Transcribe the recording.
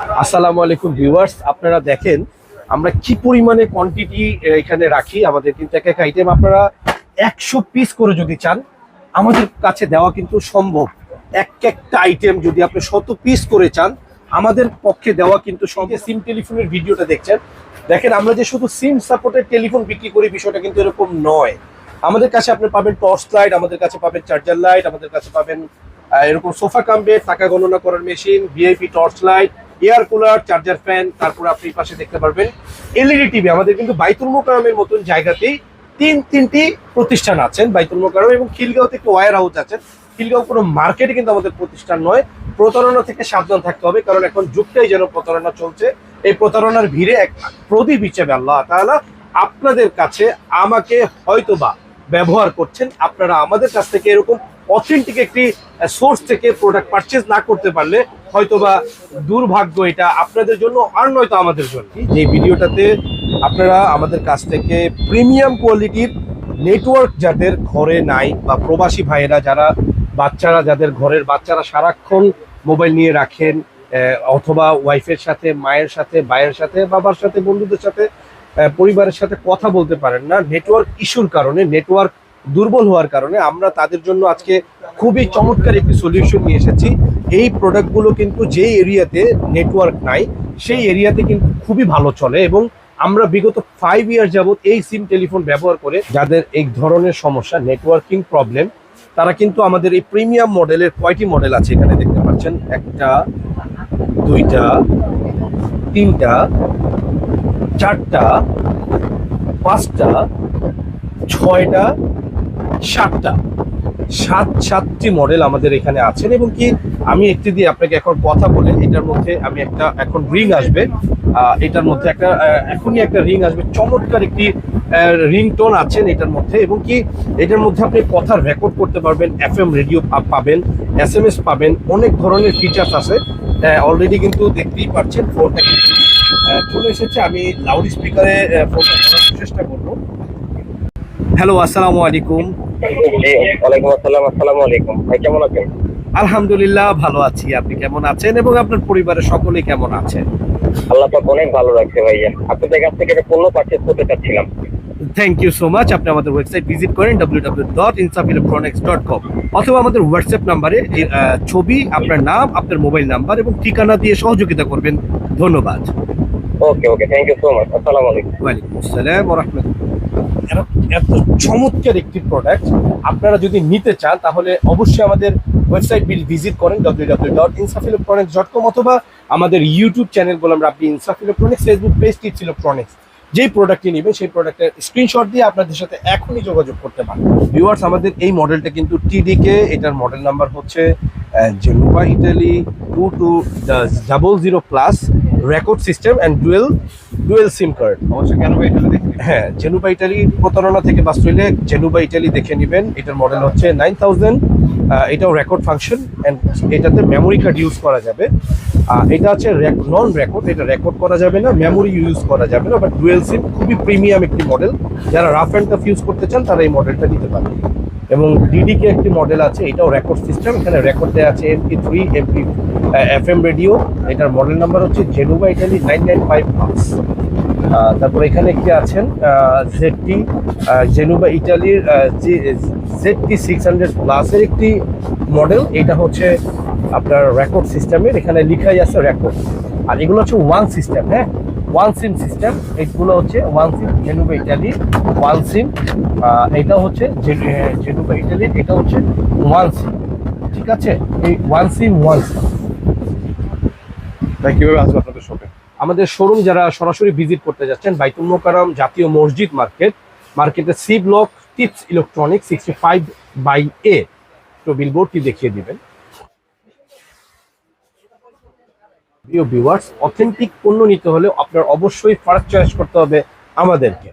আসসালামু আলাইকুম ভিউয়ার্স, আপনারা দেখেন আমরা কি পরিমাণে কোয়ান্টিটি এখানে রাখি, আমাদের কিন্তু এক এক আইটেম আপনারা একশো পিস করে যদি চান, আমাদের কাছে দেওয়া কিন্তু সম্ভব। এক একটা আইটেম যদি আপনি শত পিস করে চান, আমাদের পক্ষে দেওয়া কিন্তু সঙ্গে সিম টেলিফোনের ভিডিওটা দেখছেন, দেখেন আমরা যে শুধু সিম সাপোর্টের টেলিফোন বিক্রি করি, বিষয়টা কিন্তু এরকম নয়। আমাদের কাছে আপনি পাবেন টর্চ লাইট আমাদের কাছে পাবেন চার্জার লাইট আমাদের কাছে পাবেন এরকম সোফা কামবে টাকা গণনা করার machine VIP torch light air cooler, charger fan, তারপর আপনি পাশে দেখতে পারবেন এলইডি টিভি। আমাদের কিন্তু বাইতুল মোকারমের মতন জায়গাতেই তিন, তিনটি প্রতিষ্ঠান আছেন বাইতুল মোকারম এবং খিলগাঁওতে একটি ওয়ার হাউস আছেন। খিলগাঁও কোনো মার্কেটে কিন্তু আমাদের প্রতিষ্ঠান নয়, প্রতারণা থেকে সাবধান থাকতে হবে, কারণ এখন যুগটাই যেন প্রতারণা চলছে। এই প্রতারণার ভিড়ে এক প্রদীপ হিসেবে আল্লাহ তাআলা আপনাদের কাছে আমাকে হয়তোবা ব্যবহার করছেন, আপনারা আমাদের কাছ থেকে এরকম অথেন্টিক একটি সোর্স থেকে প্রোডাক্ট পারচেজ না করতে পারলে হয়তোবা দুর্ভাগ্য এটা আপনাদের জন্য আর নয়তো আমাদের জন্য। যে ভিডিওটাতে আপনারা আমাদের কাছ থেকে প্রিমিয়াম কোয়ালিটির নেটওয়ার্ক যাদের ঘরে নাই বা প্রবাসী ভাইয়েরা যারা, বাচ্চারা যাদের ঘরের বাচ্চারা সারাক্ষণ মোবাইল নিয়ে রাখেন অথবা ওয়াইফের সাথে, মায়ের সাথে, ভাইয়ের সাথে, বাবার সাথে, বন্ধুদের সাথে পরিবারের সাথে কথা বলতে পারেন না। নেটওয়ার্ক ইস্যুর কারণে নেটওয়ার্ক দুর্বল হওয়ার কারণে আমরা তাদের জন্য আজকে খুবই চমৎকার একটি সলিউশন নিয়ে এসেছি। এই প্রোডাক্টগুলো কিন্তু যে এরিয়াতে নেটওয়ার্ক নাই, সেই এরিয়াতে কিন্তু খুবই ভালো চলে এবং আমরা বিগত ফাইভ ইয়ার যাবত এই সিম টেলিফোন ব্যবহার করে যাদের এই ধরনের সমস্যা নেটওয়ার্কিং প্রবলেম তারা কিন্তু আমাদের এই প্রিমিয়াম মডেলের কয়টি মডেল আছে এখানে দেখতে পাচ্ছেন? একটা, দুইটা, তিনটা, চারটা, পাঁচটা, ছয়টা সাতটা। সাত, সাতটি মডেল আমাদের এখানে আছেন এবং কি আমি একটি দিয়ে আপনাকে এখন কথা বলে এটার মধ্যে আমি একটা এখন রিং আসবে। এটার মধ্যে একটা এখনই একটা রিং আসবে। চমৎকার একটি রিং টোন আছেন এটার মধ্যে এবং কি এটার মধ্যে আপনি কথা রেকর্ড করতে পারবেন এফ এম রেডিও পাবেন এস এম এস পাবেন, অনেক ধরনের ফিচার্স আছে। অলরেডি কিন্তু দেখতেই পাচ্ছেন ফোনটা কিন্তু চলে এসেছে। আমি লাউড স্পিকারে ফোনটা করার চেষ্টা করব। হ্যালো আসসালামু আলাইকুম। জি ওয়ালাইকুম আসসালাম আসসালামু আলাইকুম। ভাই কেমন আছেন? আলহামদুলিল্লাহ ভালো আছি। আপনি কেমন আছেন এবং আপনার পরিবারের সকলেই কেমন আছেন আল্লাহ পাক অনেক ভালো রাখছে ভাইয়া। আপনাদের কাছ থেকে একটা পণ্য পারচেজ করতে চাচ্ছিলাম। থ্যাংক ইউ সো মাচ আপনি আমাদের ওয়েবসাইট ভিজিট করেন W W dot Insaf dot com অথবা আমাদের হোয়াটসঅ্যাপ নাম্বারে ছবি আপনার নাম আপনার মোবাইল নাম্বার এবং ঠিকানা দিয়ে সহযোগিতা করবেন। ধন্যবাদ। Okay okay thank you so much আসসালামু আলাইকুম। ওয়ালাইকুম আসসালাম ওয়া রাহমাতুল্লাহ। এত চমৎকার একটি প্রোডাক্ট আপনারা যদি নিতে চান, তাহলে অবশ্যই আমাদের ওয়েবসাইট বিল ভিজিট করেন W W dot Insaf electronics dot com অথবা আমাদের ইউটিউব চ্যানেল বললাম আপনি Insaf electronics Facebook page tips electronics যেই প্রোডাক্টটি নেবেন, সেই প্রোডাক্টের স্ক্রিনশট দিয়ে আপনাদের সাথে এখনই যোগাযোগ করতে পারেন। ভিউয়ার্স আমাদের এই মডেলটা কিন্তু টিডিকে এটার মডেল নাম্বার হচ্ছে জেনুবা Italy two two double zero plus record system and dual dual SIM card অবশ্যই এটা দেখি হ্যাঁ জেনুবা ইটালি প্রতারণা থেকে বাঁচতে হলে জেনুবা ইটালি দেখে নেবেন। এটার মডেল হচ্ছে নাইন থাউজেন্ড এটাও রেকর্ড ফাংশন অ্যান্ড এটাতে মেমোরি কার্ড ইউজ করা যাবে। এটা হচ্ছে নন রেকর্ড এটা রেকর্ড করা যাবে না মেমোরি ইউজ করা যাবে না বাট ডুয়েল সিম খুবই প্রিমিয়াম একটি মডেল যারা রাফ অ্যান্ড টাফ ইউজ করতে চান তারা এই মডেলটা নিতে পারেন এবং ডিডিকে একটি মডেল আছে, এটাও রেকর্ড সিস্টেম এখানে রেকর্ড দেওয়া আছে MP three MP F M radio এটার মডেল নাম্বার হচ্ছে জেনুবা Italy nine nine five plus তারপর এখানে একটি আছেন? জেডটি জেনুবা ইটালির জেডটি সিক্স হান্ড্রেড প্লাসের একটি মডেল এটা হচ্ছে আপনার রেকর্ড সিস্টেমের এখানে লিখাই আছে রেকর্ড আর এগুলো হচ্ছে ওয়ান সিস্টেম হ্যাঁ? ওয়ান সিম সিস্টেম এইগুলো হচ্ছে ওয়ান সিম জেনুবা ইটালি ওয়ান সিম এটা হচ্ছে জেনুবা ইটালির এটা হচ্ছে ওয়ান সিম ঠিক আছে? এই ওয়ান সিম ওয়ান সিম কীভাবে আসবে আপনাদের শপে আমাদের শোরুম যারা সরাসরি ভিজিট করতে যাচ্ছেন বাইতুল মোকারম জাতীয় মসজিদ মার্কেট মার্কেটের C block tips electronic sixty five by A তো বিলবোর্ডটি দেখিয়ে দিবেন। প্রিয় ভিউয়ার্স অথেন্টিক পণ্য নিতে হলে আপনার অবশ্যই ফার্স্ট চয়েস করতে হবে আমাদেরকে।